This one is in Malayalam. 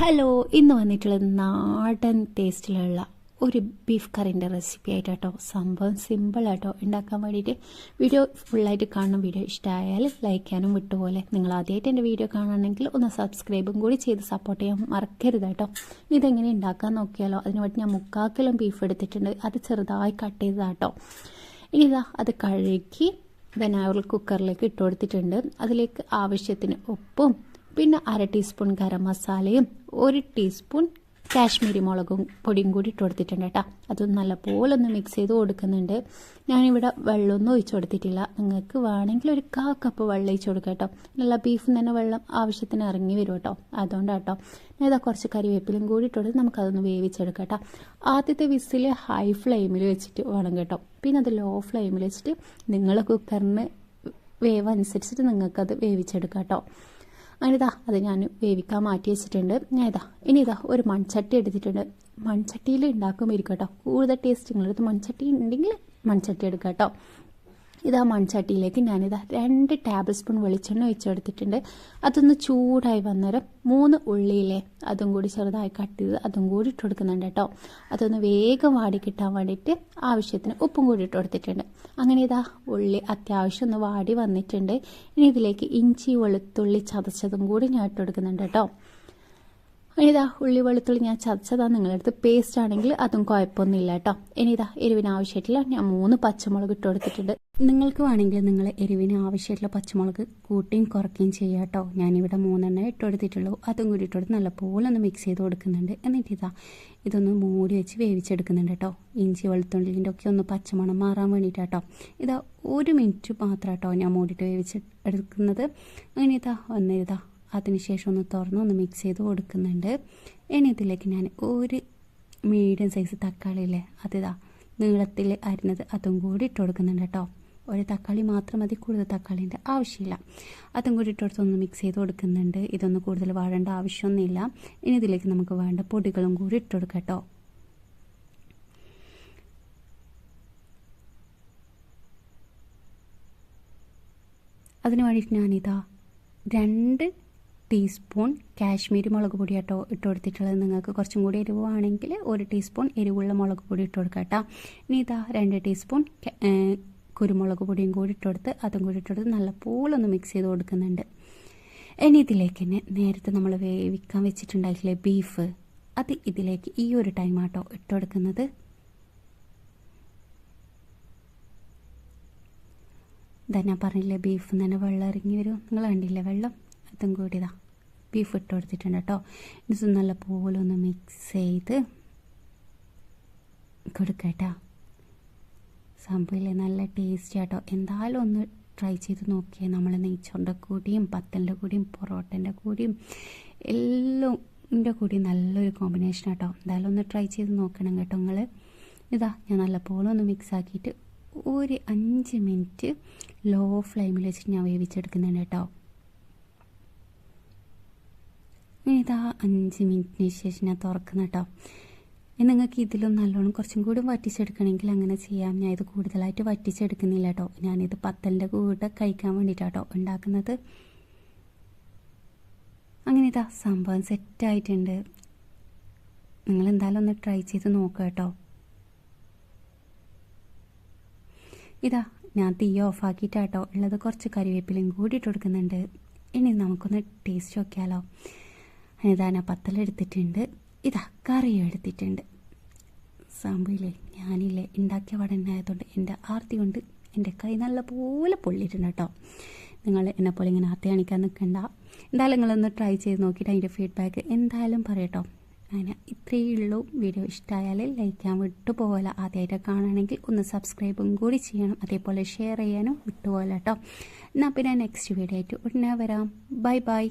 ഹലോ ഇന്ന് വന്നിട്ടുള്ളത് നാടൻ ടേസ്റ്റിലുള്ള ഒരു ബീഫ് കറിന്റെ റെസിപ്പി ആയിട്ട് കേട്ടോ സംഭവം സിമ്പിൾ ആട്ടോ. ഉണ്ടാക്കാൻ വേണ്ടിയിട്ട് വീഡിയോ ഫുള്ളായിട്ട് കാണണം. വീഡിയോ ഇഷ്ടമായാൽ ലൈക്ക് ചെയ്യാനും വിട്ടുപോലെ നിങ്ങൾ ആദ്യമായിട്ട് എന്റെ വീഡിയോ കാണുകയാണെങ്കിൽ ഒന്ന് സബ്സ്ക്രൈബും കൂടി ചെയ്ത് സപ്പോർട്ട് ചെയ്യാൻ മറക്കരുത് കേട്ടോ ഇതെങ്ങനെ ഉണ്ടാക്കാൻ നോക്കിയാലോ? അതിന് വേണ്ടി ഞാൻ മുക്കാക്കിലും ബീഫ് എടുത്തിട്ടുണ്ട്. അത് ചെറുതായി കട്ട് ചെയ്തതാട്ടോ. ഇനി ഇതാ അത് കഴുകി ഒരു കുക്കറിലേക്ക് ഇട്ട് കൊടുത്തിട്ടുണ്ട്. അതിലേക്ക് ആവശ്യത്തിന് ഉപ്പും പിന്നെ അര ടീസ്പൂൺ ഗരം മസാലയും ഒരു ടീസ്പൂൺ കാശ്മീരി മുളകും പൊടിയും കൂടി ഇട്ട് കൊടുത്തിട്ടുണ്ട് കേട്ടോ. അതൊന്ന് നല്ലപോലെ ഒന്ന് മിക്സ് ചെയ്ത് കൊടുക്കുന്നുണ്ട്. ഞാനിവിടെ വെള്ളമൊന്നും ഒഴിച്ചു കൊടുത്തിട്ടില്ല. നിങ്ങൾക്ക് വേണമെങ്കിൽ ഒരു കാ കപ്പ് വെള്ളം ഒഴിച്ചു കൊടുക്കാം കേട്ടോ. നല്ല ബീഫിൽ തന്നെ വെള്ളം ആവശ്യത്തിന് ഇറങ്ങി വരും കേട്ടോ. അതുകൊണ്ടാട്ടോ ഞാൻ ഇതാ കുറച്ച് കറിവേപ്പിലും കൂടി ഇട്ട് കൊടുത്ത് നമുക്കതൊന്ന് വേവിച്ചെടുക്കാം കേട്ടോ. ആദ്യത്തെ വിസിൽ ഹൈ ഫ്ലെയിമിൽ വെച്ചിട്ട് വേണം കേട്ടോ. പിന്നെ അത് ലോ ഫ്ലെയിമിൽ വെച്ചിട്ട് നിങ്ങൾ കുക്കറിന് വേവ് അനുസരിച്ചിട്ട് നിങ്ങൾക്കത് വേവിച്ചെടുക്കാം കേട്ടോ. അങ്ങനെ ഇതാ അത് ഞാൻ വേവിക്കാൻ മാറ്റി വെച്ചിട്ടുണ്ട്. ഞാൻ ഇനി ഇതാ ഒരു മൺചട്ടി എടുത്തിട്ടുണ്ട്. മൺചട്ടിയിൽ ഉണ്ടാക്കുമ്പോൾ ഇരിക്കും കേട്ടോ കൂടുതൽ ടേസ്റ്റ് നിങ്ങളടുത്ത് മൺചട്ടി ഉണ്ടെങ്കിൽ മൺചട്ടി എടുക്കാം കേട്ടോ ഇതാ മൺചട്ടിയിലേക്ക് ഞാനിതാ രണ്ട് ടേബിൾ സ്പൂൺ വെളിച്ചെണ്ണ ഒഴിച്ചെടുത്തിട്ടുണ്ട്. അതൊന്ന് ചൂടായി വന്നേരം മൂന്ന് ഉള്ളിയിലെ അതും കൂടി ചെറുതായി കട്ട് ചെയ്ത് അതും കൂടി ഇട്ട് കൊടുക്കുന്നുണ്ട് കേട്ടോ. അതൊന്ന് വേഗം വാടി കിട്ടാൻ വേണ്ടിയിട്ട് ആവശ്യത്തിന് ഉപ്പും കൂടി ഇട്ട് കൊടുത്തിട്ടുണ്ട്. അങ്ങനെ ഇതാ ഉള്ളി അത്യാവശ്യം ഒന്ന് വാടി വന്നിട്ടുണ്ട്. ഇനി ഇതിലേക്ക് ഇഞ്ചി വെളുത്തുള്ളി ചതച്ചതും കൂടി ഞാൻ ഇട്ട് കൊടുക്കുന്നുണ്ട് കേട്ടോ. ഇതാ ഉള്ളി വെളുത്തുള്ളി ഞാൻ ചതച്ചതാ നിങ്ങളടുത്ത് പേസ്റ്റ് ആണെങ്കിൽ അതും കുഴപ്പമൊന്നുമില്ല കേട്ടോ. ഇനി ഇതാ എരിവിന് ആവശ്യമായിട്ടില്ല ഞാൻ മൂന്ന് പച്ചമുളക് ഇട്ട് കൊടുത്തിട്ടുണ്ട്. നിങ്ങൾക്ക് വേണമെങ്കിൽ നിങ്ങൾ എരിവിന് ആവശ്യമായിട്ടുള്ള പച്ചമുളക് കൂട്ടിയും കുറയ്ക്കുകയും ചെയ്യുക കേട്ടോ. ഞാനിവിടെ മൂന്നെണ്ണം ഇട്ട് കൊടുത്തിട്ടുള്ളൂ. അതും കൂടി ഇട്ട് കൊടുത്ത് നല്ലപോലെ ഒന്ന് മിക്സ് ചെയ്ത് കൊടുക്കുന്നുണ്ട്. എന്നിട്ട് ഇതാ ഇതൊന്ന് മൂടി വെച്ച് വേവിച്ചെടുക്കുന്നുണ്ട് കേട്ടോ. ഇഞ്ചി വെളുത്തുള്ളിന്റെ ഒക്കെ ഒന്ന് പച്ചമണം മാറാൻ വേണ്ടിയിട്ട് കേട്ടോ. ഇതാ ഒരു മിനിറ്റ് മാത്രം കേട്ടോ ഞാൻ മൂടിയിട്ട് വേവിച്ച് എടുക്കുന്നത് അങ്ങനെ ഇതാ ഒന്ന് ഇതാ അതിനുശേഷം ഒന്ന് തുറന്ന് ഒന്ന് മിക്സ് ചെയ്ത് കൊടുക്കുന്നുണ്ട്. ഇനി ഇതിലേക്ക് ഞാൻ ഒരു മീഡിയം സൈസ് തക്കാളി അല്ലേ അതിതാ നീളത്തിൽ അരിഞ്ഞത് അതും കൂടി ഇട്ട് കൊടുക്കുന്നുണ്ട് കേട്ടോ. ഒരു തക്കാളി മാത്രം മതി കൂടുതൽ തക്കാളിന്റെ ആവശ്യമില്ല. അതും കൂടി ഇട്ട് കൊടുത്ത് ഒന്ന് മിക്സ് ചെയ്ത് കൊടുക്കുന്നുണ്ട്. ഇതൊന്നും കൂടുതൽ വാഴേണ്ട ആവശ്യമൊന്നുമില്ല. ഇനി ഇതിലേക്ക് നമുക്ക് വേണ്ട പൊടികളും കൂടി ഇട്ട് കൊടുക്കാം കേട്ടോ. അതിന് വേണ്ടിയിട്ട് ഞാനിതാ രണ്ട് ടീസ്പൂൺ കാശ്മീരി മുളക് പൊടി കേട്ടോ ഇട്ട് കൊടുത്തിട്ടുള്ളത് നിങ്ങൾക്ക് കുറച്ചും കൂടി എരിവാണെങ്കിൽ ഒരു ടീസ്പൂൺ എരിവുള്ള മുളക് പൊടി ഇട്ട് കൊടുക്കാം കേട്ടോ ഇനി ഇതാ രണ്ട് ടീസ്പൂൺ കുരുമുളക് പൊടിയും കൂടി ഇട്ട് കൊടുത്ത് അതും കൂടി ഇട്ട് കൊടുത്ത് നല്ലപോലെ ഒന്ന് മിക്സ് ചെയ്ത് കൊടുക്കുന്നുണ്ട്. ഇനി ഇതിലേക്ക് തന്നെ നേരത്തെ നമ്മൾ വേവിക്കാൻ വെച്ചിട്ടുണ്ടായിട്ടില്ലേ ബീഫ് അത് ഇതിലേക്ക് ഈ ഒരു ടൈം ആട്ടോ ഇട്ട് കൊടുക്കുന്നത് പറഞ്ഞില്ലേ ബീഫ് തന്നെ വെള്ളം ഇറങ്ങി വരും. നിങ്ങൾ കണ്ടില്ലേ വെള്ളം? അതും കൂടി ഇതാ ബീഫ് ഇട്ട് കൊടുത്തിട്ടുണ്ട് കേട്ടോ ഇത് നല്ല പോലെ ഒന്ന് മിക്സ് ചെയ്ത് കൊടുക്കട്ടോ സംഭവമില്ലേ നല്ല ടേസ്റ്റ് ആട്ടോ എന്തായാലും ഒന്ന് ട്രൈ ചെയ്ത് നോക്കിയാൽ നമ്മൾ നെയ്ച്ചോറിന്റെ കൂടിയും പത്തലിന്റെ കൂടിയും പൊറോട്ടന്റെ കൂടിയും എല്ലാം ന്റെ കൂടി നല്ലൊരു കോമ്പിനേഷൻ ആട്ടോ എന്തായാലും ഒന്ന് ട്രൈ ചെയ്ത് നോക്കണം കേട്ടോ നിങ്ങൾ ഇതാ ഞാൻ നല്ലപോലെ ഒന്ന് മിക്സ് ആക്കിയിട്ട് ഒരു അഞ്ച് മിനിറ്റ് ലോ ഫ്ലെയിമിൽ വെച്ചിട്ട് ഞാൻ വേവിച്ചെടുക്കുന്നുണ്ട് കേട്ടോ ഇതാ അഞ്ച് മിനിറ്റിന് ശേഷം ഞാൻ തുറക്കുന്ന കേട്ടോ നിങ്ങൾക്ക് ഇതിലും നല്ലോണം കുറച്ചും കൂടി വറ്റിച്ചെടുക്കണമെങ്കിൽ അങ്ങനെ ചെയ്യാം. ഞാൻ ഇത് കൂടുതലായിട്ട് വറ്റിച്ചെടുക്കുന്നില്ല കേട്ടോ ഞാനിത് പത്തലിന്റെ കൂടെ കഴിക്കാൻ വേണ്ടിയിട്ടാട്ടോ ഉണ്ടാക്കുന്നത്. അങ്ങനെ ഇതാ സംഭവം സെറ്റായിട്ടുണ്ട്. നിങ്ങൾ എന്തായാലും ഒന്ന് ട്രൈ ചെയ്ത് നോക്കുക കേട്ടോ ഇതാ ഞാൻ തീ ഓഫാക്കിയിട്ടാട്ടോ ഉള്ളത് കുറച്ച് കരിവേപ്പിലയും കൂടി ഇട്ട് കൊടുക്കുന്നുണ്ട്. ഇനി നമുക്കൊന്ന് ടേസ്റ്റ് നോക്കിയാലോ. ഇതാ പത്തലെടുത്തിട്ടുണ്ട്. ഇതാ കറിയും എടുത്തിട്ടുണ്ട്. സംഭവില്ലേ ഞാനില്ലേ ഉണ്ടാക്കിയ വടനായതുകൊണ്ട് എന്റെ ആർത്തി കൊണ്ട് എന്റെ കൈ നല്ലപോലെ പൊള്ളിയിട്ടുണ്ട് കേട്ടോ. നിങ്ങൾ എന്നെ പോലെ ഇങ്ങനെ ആർത്തി കാണിക്കാൻ നിൽക്കണ്ട. എന്തായാലും നിങ്ങളൊന്ന് ട്രൈ ചെയ്ത് നോക്കിയിട്ട് അതിന്റെ ഫീഡ്ബാക്ക് എന്തായാലും പറയട്ടോ അങ്ങനെ ഇത്രയേ ഉള്ളൂ. വീഡിയോ ഇഷ്ടമായാൽ ലൈക്ക് ചെയ്യാൻ വിട്ടുപോകല ആദ്യമായിട്ട് കാണുകയാണെങ്കിൽ ഒന്ന് സബ്സ്ക്രൈബും കൂടി ചെയ്യണം. അതേപോലെ ഷെയർ ചെയ്യാനും വിട്ടുപോകല കേട്ടോ. എന്നാൽ പിന്നെ നെക്സ്റ്റ് വീഡിയോ ആയിട്ട് ഉടനെ വരാം. Bye bye